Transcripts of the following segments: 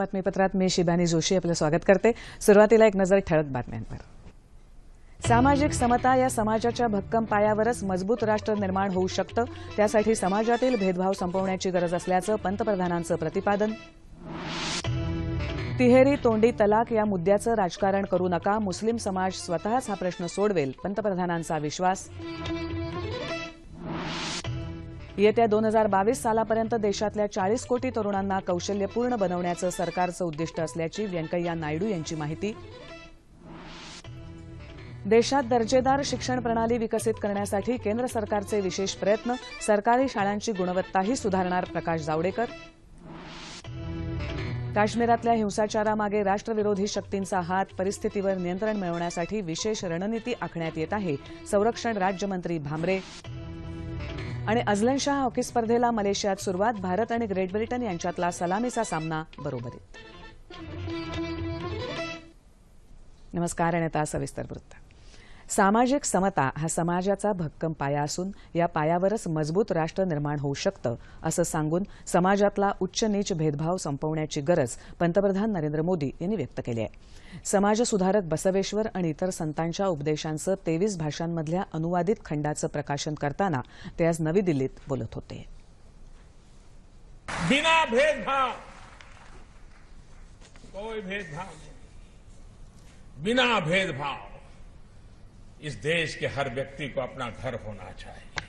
बातमीपत्रात मी शिबानी जोशी आपलं स्वागत करते. सुरुवातीला एक नजर ठळक बातम्यांवर. सामाजिक समता या समाजाच्या भक्कम पायावरच मजबूत राष्ट्र निर्माण होऊ शकतं. त्यासाठी समाजातील भेदभाव संपवण्याची गरज असल्याचं पंतप्रधानांचं प्रतिपादन. तिहेरी तोंडी तलाक या मुद्द्याचं राजकारण करू नका. मुस्लिम समाज स्वतःच हा प्रश्न सोडवेल पंतप्रधानांचा विश्वास. येत्या दोन हजार बावीस सालापर्यंत देशातल्या चाळीस कोटी तरुणांना कौशल्यपूर्ण बनवण्याचं सरकारचं उद्दिष्ट असल्याची व्यंकय्या नायडू यांची माहिती. देशात दर्जेदार शिक्षण प्रणाली विकसित करण्यासाठी केंद्र सरकारचे विशेष प्रयत्न सरकारी शाळांची गुणवत्ताही सुधारणार प्रकाश जावडेकर. काश्मीरातल्या हिंसाचारामागे राष्ट्रविरोधी शक्तींचा हात परिस्थितीवर नियंत्रण मिळवण्यासाठी विशेष रणनीती आखण्यात येत आहे संरक्षण राज्यमंत्री भामरे. आणि अझलन शाह हॉकी स्पर्धेला मलेशियात सुरुवात भारत आणि ग्रेट ब्रिटन यांच्यातला सलामीचा सामना बरोबरीत. नमस्कार आणि आता सविस्तर वृत्त. सामाजिक समता हा समाजाचा भक्कम पाया असून या पायावरच मजबूत राष्ट्र निर्माण होऊ शकतं असं सांगून समाजातला उच्च नीच भेदभाव संपवण्याची गरज पंतप्रधान नरेंद्र मोदी यांनी व्यक्त केली आहे. समाजसुधारक बसवेश्वर आणि इतर संतांच्या उपदेशांचं तेवीस भाषांमधल्या अनुवादित खंडाचं प्रकाशन करताना ते आज नवी दिल्लीत बोलत होते. बिना भेदभाव. कोई भेदभाव बिना भेदभाव. इस देश के हर व्यक्ति को अपना घर होना चाहिए।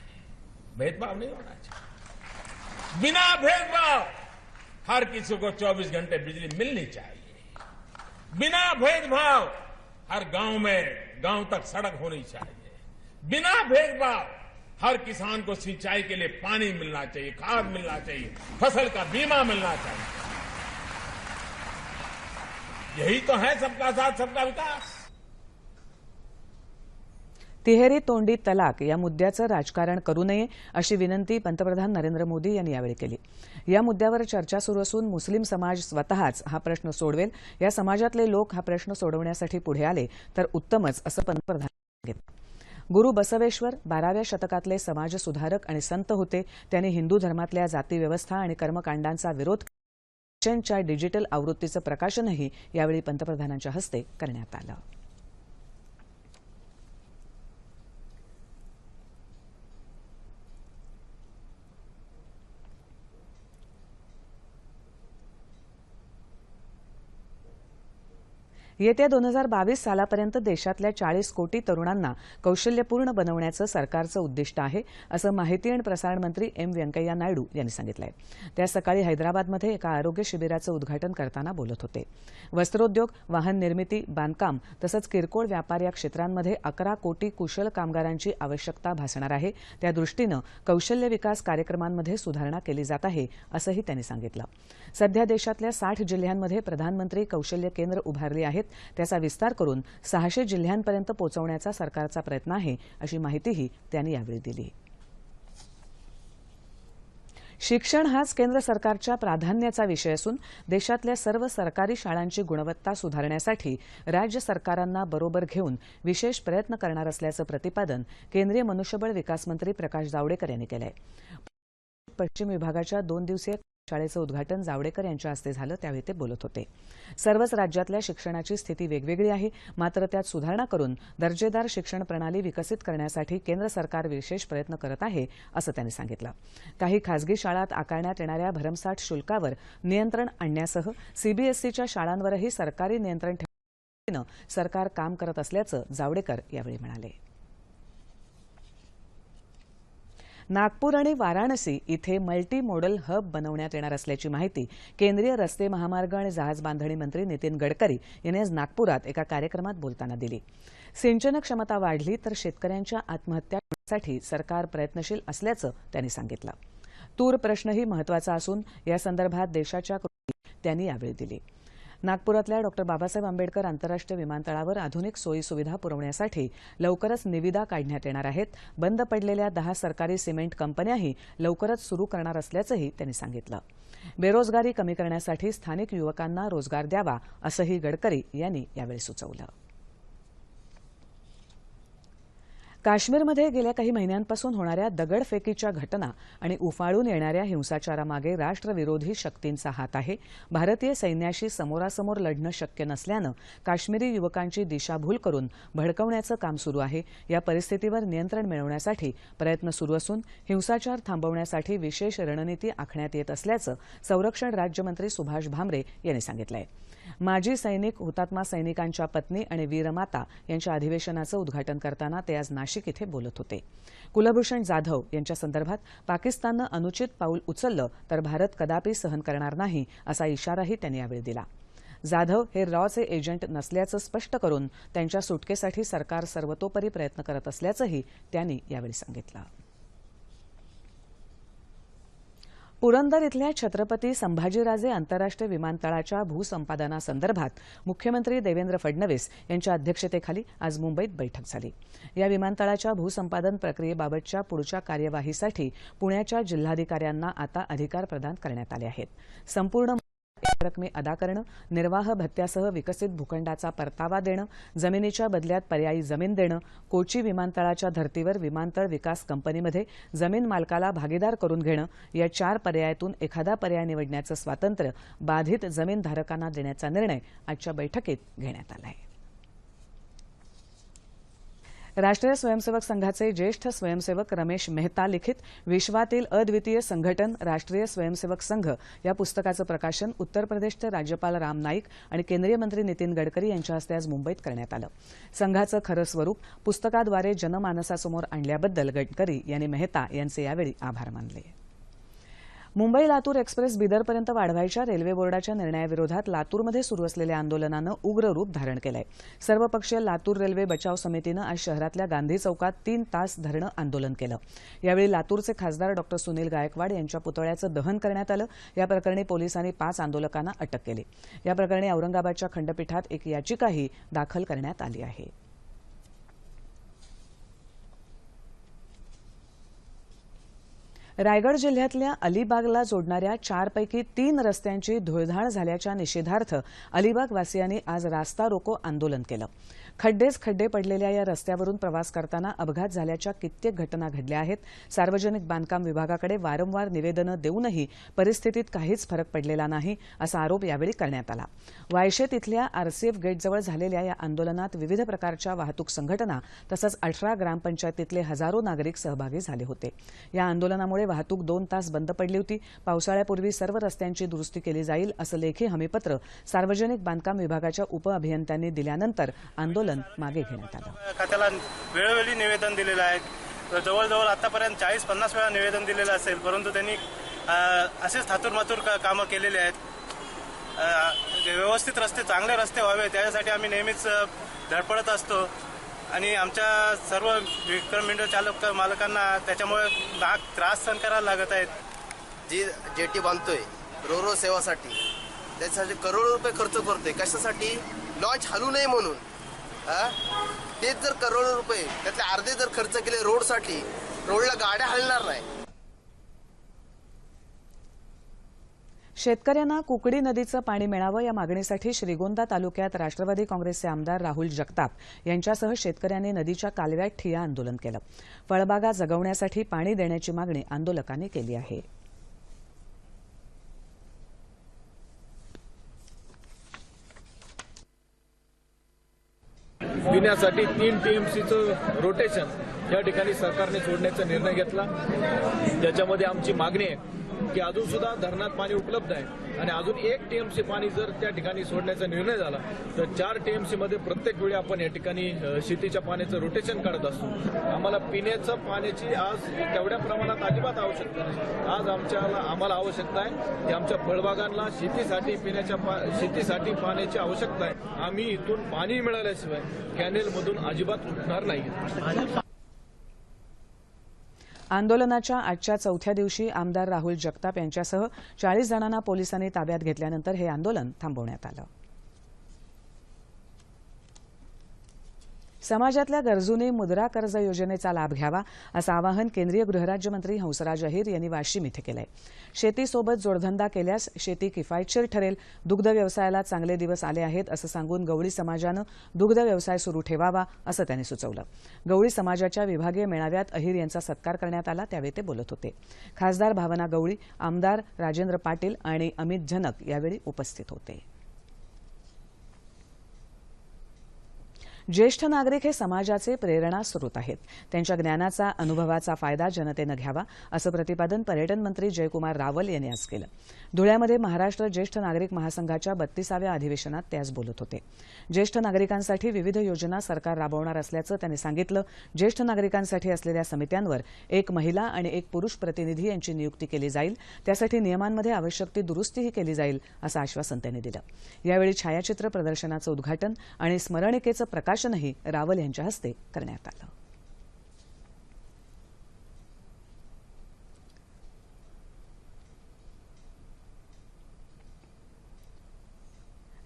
भेदभाव नहीं होना चाहिए। बिना भेदभाव हर किसी को 24 घंटे बिजली मिलनी चाहिए। बिना भेदभाव हर गाँव में, गाँव तक सड़क होनी चाहिए। बिना भेदभाव हर किसान को सिंचाई के लिए पानी मिलना चाहिए, खाद मिलना चाहिए, फ़सल का बीमा मिलना चाहिए। यही तो है सबका साथ, सबका विकास। तिहेरी तोंडी तलाक या मुद्द्याचं राजकारण करू नये अशी विनंती पंतप्रधान नरेंद्र मोदी यांनी यावेळी केली. या मुद्द्यावर चर्चा सुरू असून मुस्लिम समाज स्वतःच हा प्रश्न सोडवेल. या समाजातले लोक हा प्रश्न सोडवण्यासाठी पुढे आले तर उत्तमच असं पंतप्रधान सांगितलं गुरु बसवेश्वर बाराव्या शतकातले समाजसुधारक आणि संत होते. त्यांनी हिंदू धर्मातल्या जातीव्यवस्था आणि कर्मकांडांचा विरोध च्या डिजिटल आवृत्तीचं प्रकाशनही यावेळी पंतप्रधानांच्या हस्ते करण्यात आलं. येत्या दोन हजार बावीस सालापर्यंत देशातल्या चाळीस कोटी तरुणांना कौशल्यपूर्ण बनवण्याचं सरकारचं उद्दिष्ट आहे असं माहिती आणि प्रसारण मंत्री एम व्यंकय्या नायडू यांनी सांगितलं आहे त्या सकाळी हैदराबादमध्ये एका आरोग्य शिबिराचं उद्घाटन करताना बोलत होते. वस्त्रोद्योग वाहन निर्मिती बांधकाम तसंच किरकोळ व्यापार या क्षेत्रांमध्ये अकरा कोटी कुशल कामगारांची आवश्यकता भासणार आहे. त्या दृष्टीनं कौशल्य विकास कार्यक्रमांमध्ये सुधारणा केली जात आहे असंही त्यांनी सांगितलं. सध्या देशातल्या साठ जिल्ह्यांमध्ये प्रधानमंत्री कौशल्य केंद्र उभारली आहेत. त्याचा विस्तार करून सहाशे जिल्ह्यांपर्यंत पोहोचवण्याचा सरकारचा प्रयत्न आहे अशी माहितीही त्यांनी यावेळी दिली. शिक्षण हाच केंद्र सरकारच्या प्राधान्याचा विषय असून देशातल्या सर्व सरकारी शाळांची गुणवत्ता सुधारण्यासाठी राज्य सरकारांना बरोबर घेऊन विशेष प्रयत्न करणार असल्याचं प्रतिपादन केंद्रीय मनुष्यबळ विकास मंत्री प्रकाश जावडेकर यांनी केलं आहे पश्चिम विभागाच्या दोन दिवसीय शाळेचं उद्घाटन जावडेकर यांच्या हस्ते झालं त्यावेळी ते बोलत होते. सर्वच राज्यातल्या शिक्षणाची स्थिती वेगवेगळी आहे मात्र त्यात सुधारणा करून दर्जेदार शिक्षण प्रणाली विकसित करण्यासाठी केंद्र सरकार विशेष प्रयत्न करत आहे असं त्यांनी सांगितलं. काही खासगी शाळांत आकारण्यात येणाऱ्या भरमसाठ शुल्कावर नियंत्रण आणण्यासह सीबीएसईच्या शाळांवरही सरकारी नियंत्रण ठेवण्यानं सरकार काम करत असल्याचं जावडेकर यावेळी म्हणाले. नागपूर आणि वाराणसी इथे मल्टी मॉडल हब बनवण्यात येणार असल्याची माहिती केंद्रीय रस्ते महामार्ग आणि जहाज बांधणी मंत्री नितीन गडकरी यांनी आज नागपुरात एका कार्यक्रमात बोलताना दिली. सिंचन क्षमता वाढली तर शेतकऱ्यांच्या आत्महत्यासाठी सरकार प्रयत्नशील असल्याचं त्यांनी सांगितलं. तूर प्रश्नही महत्त्वाचा असून या संदर्भात देशाच्या कृती त्यांनी यावेळी दिली. नागपुरातल्या डॉ. बाबासाहेब आंबेडकर आंतरराष्ट्रीय विमानतळावर आधुनिक सोयी सुविधा पुरवण्यासाठी लवकरच निविदा काढण्यात येणार आहेत. बंद पडलेल्या दहा सरकारी सिमेंट कंपन्याही लवकरच सुरू करणार असल्याचंही त्यांनी सांगितलं. बेरोजगारी कमी करण्यासाठी स्थानिक युवकांना रोजगार द्यावा असंही गडकरी यांनी यावेळी सुचवलं. काश्मीरमध्ये गेल्या काही महिन्यांपासून होणाऱ्या दगडफेकीच्या घटना आणि उफाळून येणाऱ्या हिंसाचारामागे राष्ट्रविरोधी शक्तींचा हात आहे. भारतीय सैन्याशी समोरासमोर लढणं शक्य नसल्यानं काश्मीरी युवकांची दिशाभूल करून भडकवण्याचं काम सुरू आहे. या परिस्थितीवर नियंत्रण मिळवण्यासाठी प्रयत्न सुरू असून हिंसाचार थांबवण्यासाठी विशेष रणनीती आखण्यात येत असल्याचं संरक्षण राज्यमंत्री सुभाष भामरे यांनी सांगितलं आहे माजी सैनिक हुतात्मा सैनिकांच्या पत्नी आणि वीरमाता यांच्या अधिवेशनाचं उद्घाटन करताना ते आज नाशिक इथे बोलत होते. कुलभूषण जाधव यांच्या संदर्भात पाकिस्ताननं अनुचित पाऊल उचललं तर भारत कदापि सहन करणार नाही असा इशाराही त्यांनी यावेळी दिला. जाधव हे रॉचे एजंट नसल्याचं स्पष्ट करून त्यांच्या सुटकेसाठी सरकार सर्वतोपरी प्रयत्न करत असल्याचंही त्यांनी यावेळी सांगितलं. पुरंदर इथल्या छत्रपती संभाजीराजे आंतरराष्ट्रीय विमानतळाच्या भूसंपादनासंदर्भात मुख्यमंत्री देवेंद्र फडणवीस यांच्या अध्यक्षतेखाली आज मुंबईत बैठक झाली. या विमानतळाच्या भूसंपादन प्रक्रियेबाबतच्या पुढच्या कार्यवाहीसाठी पुण्याच्या जिल्हाधिकाऱ्यांना आता अधिकार प्रदान करण्यात आले आहेत. संपूर्ण रकमे अदा करणं निर्वाह भत्त्यासह विकसित भूखंडाचा परतावा देणं जमिनीच्या बदल्यात पर्यायी जमीन देणं कोची विमानतळाच्या धर्तीवर विमानतळ विकास कंपनीमध्ये जमीन मालकाला भागीदार करून घेणं या चार पर्यायातून एखादा पर्याय निवडण्याचं स्वातंत्र्य बाधित जमीनधारकांना देण्याचा निर्णय आजच्या बैठकीत घेण्यात आला आहे. राष्ट्रीय स्वयंसेवक संघाचे ज्येष्ठ स्वयंसेवक रमेश मेहता लिखित विश्वातील अद्वितीय संघटन राष्ट्रीय स्वयंसेवक संघ या पुस्तकाचं प्रकाशन उत्तर प्रदेशचे राज्यपाल राम नाईक आणि केंद्रीय मंत्री नितीन गडकरी यांच्या हस्ते आज मुंबईत करण्यात आलं. संघाचं खरं स्वरूप पुस्तकाद्वारे जनमानसासमोर आणल्याबद्दल गडकरी यांनी मेहता यांचे यावेळी आभार मानले. मुंबई लातूर एक्सप्रेस बिदरपर्यंत वाढवायच्या रेल्वे बोर्डाच्या निर्णयाविरोधात लातूरमध्ये सुरू असलेल्या आंदोलनानं उग्र रूप धारण केलंय. सर्वपक्षीय लातूर रेल्वे बचाव समितीनं आज शहरातल्या गांधी चौकात तीन तास धरणं आंदोलन केलं. यावेळी लातूरचे खासदार डॉक्टर सुनील गायकवाड यांच्या पुतळ्याचं दहन करण्यात आलं. या प्रकरणी पोलिसांनी पाच आंदोलकांना अटक केली. या प्रकरणी औरंगाबादच्या खंडपीठात एक याचिकाही दाखल करण्यात आली आहे. रायगड जिल्ह्यातल्या अलिबागला जोडणाऱ्या चारपैकी तीन रस्त्यांची धुळधाळ झाल्याच्या निषेधार्थ अलिबाग वासियांनी आज रास्ता रोको आंदोलन केलं. खड्डेच खड्डे पडलेल्या या रस्त्यावरून प्रवास करताना अपघात झाल्याच्या कित्येक घटना घडल्या आहेत. सार्वजनिक बांधकाम विभागाकडे वारंवार निवेदनं देऊनही परिस्थितीत काहीच फरक पडलेला नाही असा आरोप यावेळी करण्यात आला. वायशेत इथल्या आरसीएफ गेटजवळ झालेल्या या आंदोलनात विविध प्रकारच्या वाहतूक संघटना तसंच अठरा ग्रामपंचायतीतले हजारो नागरिक सहभागी झाले होते. या आंदोलनामुळे वाहतूक दोन तास बंद पडली होती. पावसाळ्यापूर्वी सर्व रस्त्यांची दुरुस्ती केली जाईल असं लेखी हमीपत्र सार्वजनिक बांधकाम विभागाच्या उपअभियंत्यांनी दिल्यानंतर आंदोलन मागे घेण्यात आलं. खात्याला वेळोवेळी निवेदन दिलेलं आहे. जवळजवळ आतापर्यंत चाळीस पन्नास वेळा निवेदन दिलेलं असेल परंतु त्यांनी असेच थातूरमातूर का कामं केलेले आहेत. व्यवस्थित रस्ते चांगले रस्ते व्हावे त्याच्यासाठी आम्ही नेहमीच धडपडत असतो. आणि आमच्या सर्व विक्रम मिंडो चालक मालकांना त्याच्यामुळे नाग त्रास सहन करायला लागत आहेत. जी जेटी बांधतोय रोरो सेवासाठी त्याच्यासाठी करोडो रुपये खर्च करतोय. कशासाठी? लॉन्च हलू नये म्हणून. हा? तेच जर करोडो रुपये त्यातले अर्धे जर खर्च केले रोडसाठी रोडला गाड्या हलणार नाही. शेतकऱ्यांना कुकडी नदीचं पाणी मिळावं या मागणीसाठी श्रीगोंदा तालुक्यात राष्ट्रवादी काँग्रेसचे आमदार राहुल जगताप यांच्यासह शेतकऱ्यांनी नदीच्या कालव्यात ठिया आंदोलन केलं. फळबागा जगवण्यासाठी पाणी देण्याची मागणी आंदोलकांनी केली आहे. पिण्यासाठी तीन टीएमसीचं रोटेशन या ठिकाणी सरकारने सोडण्याचा निर्णय घेतला. त्याच्यामध्ये आमची मागणी आहे. की अजून सुद्धा धरणात पाणी उपलब्ध आहे. आणि अजून एक टीएमसी पाणी जर त्या ठिकाणी सोडण्याचा निर्णय झाला तर चार टीएमसी मध्ये प्रत्येक वेळी आपण या ठिकाणी शेतीच्या पाण्याचं रोटेशन काढत असतो. आम्हाला पिण्याचं पाण्याची आज तेवढ्या प्रमाणात अजिबात आवश्यकता नाही. आज आमच्याला आम्हाला आवश्यकता आहे की आमच्या फळबागांना शेतीसाठी पिण्याच्या पा- शेतीसाठी पाण्याची आवश्यकता आहे. आम्ही इथून पाणी मिळाल्याशिवाय कॅनेलमधून अजिबात उठणार नाही आंदोलनाच्या आजच्या चौथ्या दिवशी आमदार राहुल जगताप यांच्यासह चाळीस जणांना पोलिसांनी ताब्यात घेतल्यानंतर हे आंदोलन थांबवण्यात आलं. समाजातल्या गरजूंनी मुद्रा कर्ज योजनेचा लाभ घ्यावा असं आवाहन केंद्रीय गृहराज्यमंत्री हंसराज अहिर यांनी वाशिम इथं केलंय. शेतीसोबत जोडधंदा केल्यास शेती किफायतशीर ठरेल. दुग्ध व्यवसायाला चांगले दिवस आले आहेत असं सांगून गवळी समाजानं दुग्ध व्यवसाय सुरू ठेवावा असं त्यांनी सुचवलं. गवळी समाजाच्या विभागीय मेळाव्यात अहिर यांचा सत्कार करण्यात आला त्यावेळी ते बोलत होते. खासदार भावना गवळी आमदार राजेंद्र पाटील आणि अमित झनक यावेळी उपस्थित होते. ज्येष्ठ नागरिक हे समाजाचे प्रेरणा स्रोत आहेत. त्यांच्या ज्ञानाचा अनुभवाचा फायदा जनतेनं घ्यावा असं प्रतिपादन पर्यटन मंत्री जयकुमार रावल यांनी आज केलं. धुळ्यामध्ये महाराष्ट्र ज्येष्ठ नागरिक महासंघाच्या बत्तीसाव्या अधिवेशनात ते आज बोलत होते. ज्येष्ठ नागरिकांसाठी विविध योजना सरकार राबवणार असल्याचं त्यांनी सांगितलं. ज्येष्ठ नागरिकांसाठी असलेल्या समित्यांवर एक महिला आणि एक पुरुष प्रतिनिधी यांची नियुक्ती केली जाईल. त्यासाठी नियमांमध्ये आवश्यक ती दुरुस्तीही केली जाईल असं आश्वासन त्यांनी दिलं. यावेळी छायाचित्र प्रदर्शनाचं उद्घाटन आणि स्मरणिकेचं प्रकाशनही रावल यांच्या हस्ते करण्यात आलं.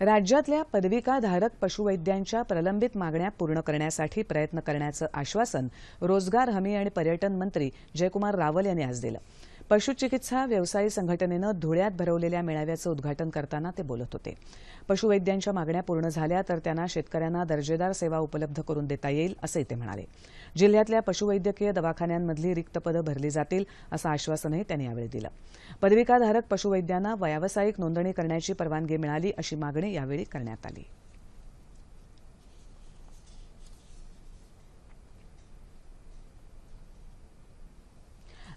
राज्यातल्या पदविकाधारक पशुवैद्यांच्या प्रलंबित मागण्या पूर्ण करण्यासाठी प्रयत्न करण्याचं आश्वासन रोजगार हमी आणि पर्यटन मंत्री जयकुमार रावल यांनी आज दिलं. पशुचिकित्सा व्यवसायी संघटनेनं धुळ्यात भरवलेल्या मेळाव्याचं उद्घाटन करताना ते बोलत होते. पशुवैद्यांच्या मागण्या पूर्ण झाल्या तर त्यांना शेतकऱ्यांना दर्जेदार सेवा उपलब्ध करून देता येईल असंही ते म्हणाले. जिल्ह्यातल्या पशुवैद्यकीय दवाखान्यांमधली रिक्त पदं भरली जातील असं आश्वासनही त्यांनी यावेळी दिलं. पदविकाधारक पशुवैद्यांना व्यावसायिक नोंदणी करण्याची परवानगी मिळाली अशी मागणी यावेळी करण्यात आली.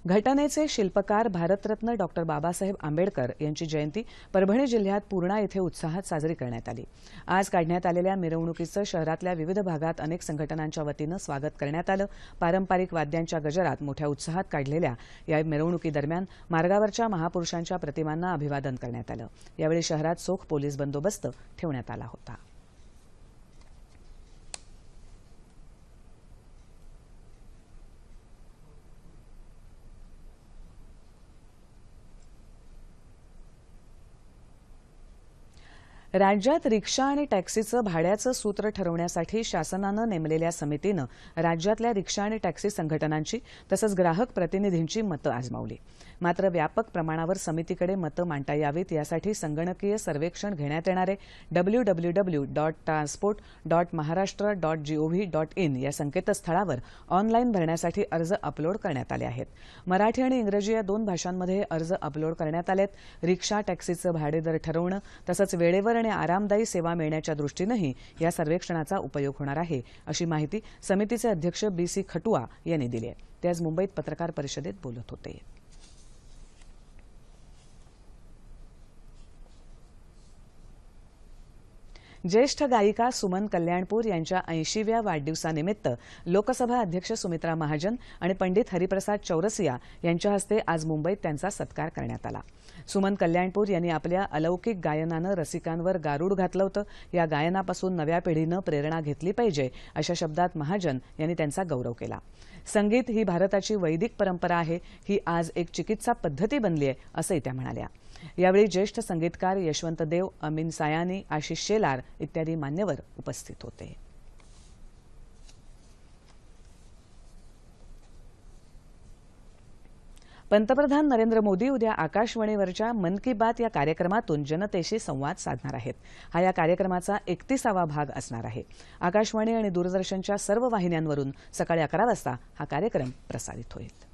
घटनेचे शिल्पकार भारतरत्न डॉक्टर बाबासाहेब आंबेडकर यांची जयंती परभणी जिल्ह्यात पूर्णा येथे उत्साहात साजरी करण्यात आली. आज काढण्यात आलेल्या मिरवणुकीचं शहरातल्या विविध भागात अनेक संघटनांच्या वतीनं स्वागत करण्यात आलं. पारंपरिक वाद्यांच्या गजरात मोठ्या उत्साहात काढलेल्या या मिरवणुकीदरम्यान मार्गावरच्या महापुरुषांच्या प्रतिमांना अभिवादन करण्यात आलं. यावेळी शहरात चोख पोलीस बंदोबस्त ठेवण्यात आला होता. राज्यात रिक्षा आणि टॅक्सीचं भाड्याचं सूत्र ठरवण्यासाठी शासनानं नेमलेल्या समितीनं राज्यातल्या रिक्षा आणि टॅक्सी संघटनांची तसंच ग्राहक प्रतिनिधींची मतं आजमावली. मात्र व्यापक प्रमाणावर समितीकडे मतं मांडता यावीत यासाठी संगणकीय सर्वेक्षण घेण्यात येणारे W W W dot transport dot Maharashtra dot GOV dot in या संकेतस्थळावर ऑनलाईन भरण्यासाठी अर्ज अपलोड करण्यात आले आहेत. मराठी आणि इंग्रजी या दोन भाषांमध्ये अर्ज अपलोड करण्यात आलेत. रिक्षा टॅक्सीचं भाडेदर ठरवणं तसंच वेळेवर आणि आरामदायी सेवा मिळण्याच्या दृष्टीनंही या सर्वेक्षणाचा उपयोग होणार आहे अशी माहिती समितीचे अध्यक्ष बी सी खटुआ यांनी दिली आहे. ते आज मुंबईत पत्रकार परिषदेत बोलत होते. ज्येष्ठ गायिका सुमन कल्याणपूर यांच्या ऐंशीव्या वाढदिवसानिमित्त लोकसभा अध्यक्ष सुमित्रा महाजन आणि पंडित हरिप्रसाद चौरसिया यांच्या हस्ते आज मुंबईत त्यांचा सत्कार करण्यात आला. सुमन कल्याणपूर यांनी आपल्या अलौकिक गायनानं रसिकांवर गारूड घातलं होतं. या गायनापासून नव्या पिढीनं प्रेरणा घेतली पाहिजे अशा शब्दात महाजन यांनी त्यांचा गौरव केला. संगीत ही भारताची वैदिक परंपरा आहे. ही आज एक चिकित्सा पद्धती बनली आहे असंही त्या म्हणाल्या. यावेळी ज्येष्ठ संगीतकार यशवंत देव अमीन सायानी आशिष शेलार इत्यादी मान्यवर उपस्थित होते. पंतप्रधान नरेंद्र मोदी उद्या आकाशवाणीवरच्या मन की बात या कार्यक्रमातून जनतेशी संवाद साधणार आहेत. हा या कार्यक्रमाचा एकतीसावा भाग असणार आहे. आकाशवाणी आणि दूरदर्शनच्या सर्व वाहिन्यांवरून सकाळी अकरा वाजता हा कार्यक्रम प्रसारित होईल.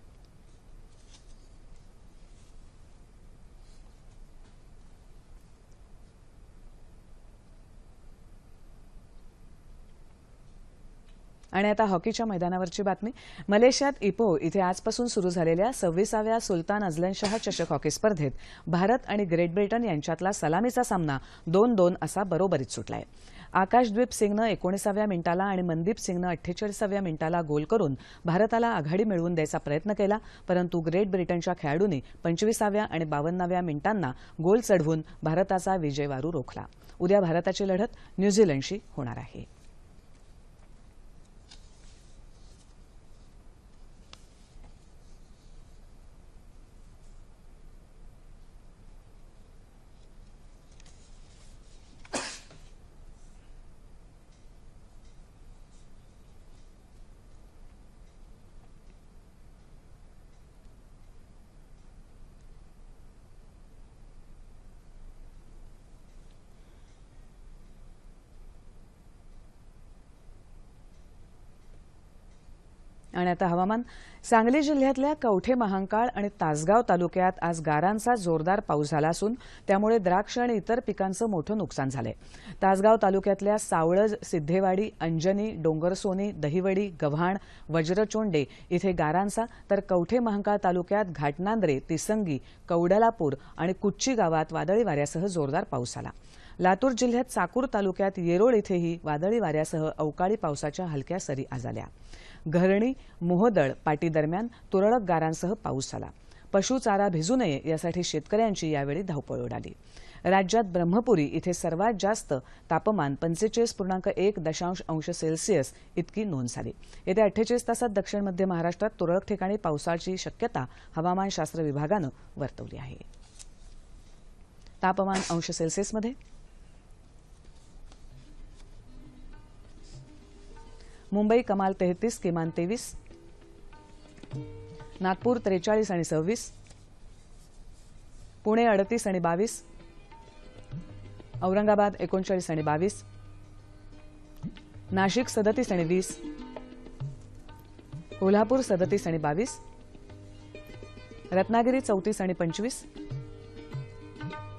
आणि आता हॉकीच्या मैदानावरची बातमी. मलेशियात इपो इथे आजपासून सुरू झालेल्या सव्वीसाव्या सुलतान अजलनशाह चषक हॉकी स्पर्धेत भारत आणि ग्रेट ब्रिटन यांच्यातला सलामीचा सामना दोन दोन असा बरोबरीत सुटलाय. आकाशद्वीप सिंगनं एकोणीसाव्या मिनिटाला आणि मनदीप सिंगनं अठ्ठेचाळीसाव्या मिनिटाला गोल करून भारताला आघाडी मिळवून द्यायचा प्रयत्न केला परंतु ग्रेट ब्रिटनच्या खेळाडूंनी पंचवीसाव्या आणि बावन्नाव्या मिनिटांना गोल चढवून भारताचा विजयवारू रोखला. उद्या भारताची लढत न्यूझीलंडशी होणार आहे. आणि आता हवामान. सांगली जिल्ह्यातल्या कवठे महांकाळ आणि तासगाव तालुक्यात आज गारांचा जोरदार पाऊस झाला असून त्यामुळे द्राक्ष आणि इतर पिकांचं मोठं नुकसान झालंय. तासगाव तालुक्यातल्या सावळज सिद्धेवाडी अंजनी डोंगरसोनी दहिवडी गव्हाण वज्रचोंडे इथे गारांचा तर कवठे महांकाळ तालुक्यात घाटनांद्रे तिसंगी कवडलापूर आणि कुच्ची गावात वादळी वाऱ्यासह जोरदार पाऊस झाला. लातूर जिल्ह्यात चाकूर तालुक्यात येरोळ इथेही वादळी वाऱ्यासह अवकाळी पावसाच्या हलक्या सरी आजाल्या घरणी मोहदळ पाटी दरम्यान तुरळक गारांसह पाऊस झाला. पशुचारा भिजू नये यासाठी शेतकऱ्यांची यावेळी धावपळ उडाली. राज्यात ब्रह्मपुरी इथे सर्वात जास्त तापमान पंचेचाळीस पूर्णांक एक दशांश अंश सेल्सिअस इतकी नोंद झाली. येत्या अठ्ठेचाळीस तासात दक्षिण मध्य महाराष्ट्रात तुरळक ठिकाणी पावसाची शक्यता हवामानशास्त्र विभागानं वर्तवली आहे. तापमान अंश सेल्सिअसमध्ये मुंबई कमाल तेहतीस किमान तेवीस. नागपूर त्रेचाळीस आणि सव्वीस. पुणे अडतीस आणि बावीस. औरंगाबाद एकोणचाळीस आणि बावीस. नाशिक सदतीस आणि वीस. कोल्हापूर सदतीस आणि बावीस. रत्नागिरी चौतीस आणि पंचवीस.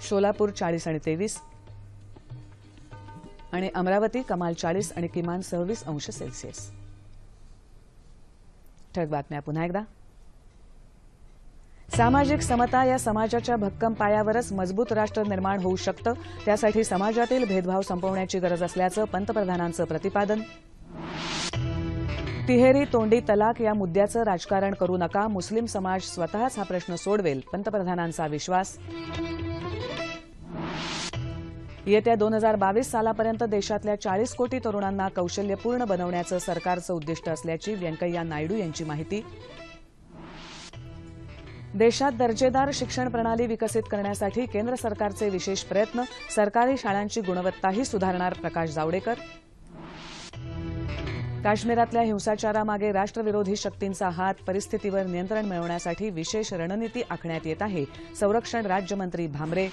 सोलापूर चाळीस आणि तेवीस. आणि अमरावती कमाल चाळीस आणि किमान सव्वीस अंश सेल्सिअस. ठळक बातम्या पुन्हा एकदा. सामाजिक समता या समाजाच्या भक्कम पायावरच मजबूत राष्ट्र निर्माण होऊ शकतं त्यासाठी समाजातील भेदभाव संपवण्याची गरज असल्याचं पंतप्रधानांचं प्रतिपादन. तिहेरी तोंडी तलाक या मुद्द्याचं राजकारण करू नका मुस्लिम समाज स्वतःच हा प्रश्न सोडवेल पंतप्रधानांचा विश्वास. येत्या दोन हजार बावीस सालापर्यंत देशातल्या चाळीस कोटी तरुणांना कौशल्यपूर्ण बनवण्याचं सरकारचं उद्दिष्ट असल्याची व्यंकय्या नायडू यांची माहिती. देशात दर्जेदार शिक्षण प्रणाली विकसित करण्यासाठी केंद्र सरकारचे विशेष प्रयत्न सरकारी शाळांची गुणवत्ताही सुधारणार प्रकाश जावडेकर. काश्मीरातल्या हिंसाचारामागे राष्ट्रविरोधी शक्तींचा हात परिस्थितीवर नियंत्रण मिळवण्यासाठी विशेष रणनीती आखण्यात येत आहे संरक्षण राज्यमंत्री भामरे.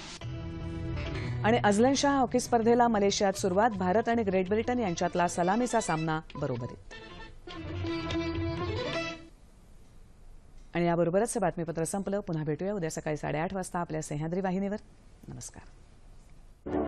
आणि अझलन शाह हॉकी स्पर्धेला मलेशियात सुरुवात भारत आणि ग्रेट ब्रिटन यांच्यातला सलामीचा सामना बरोबरीत आणि याबरोबरच हे बातमीपत्र संपलं. पुन्हा भेटूया उद्या सकाळी साडेआठ वाजता आपल्या सह्याद्री वाहिनीवर. नमस्कार.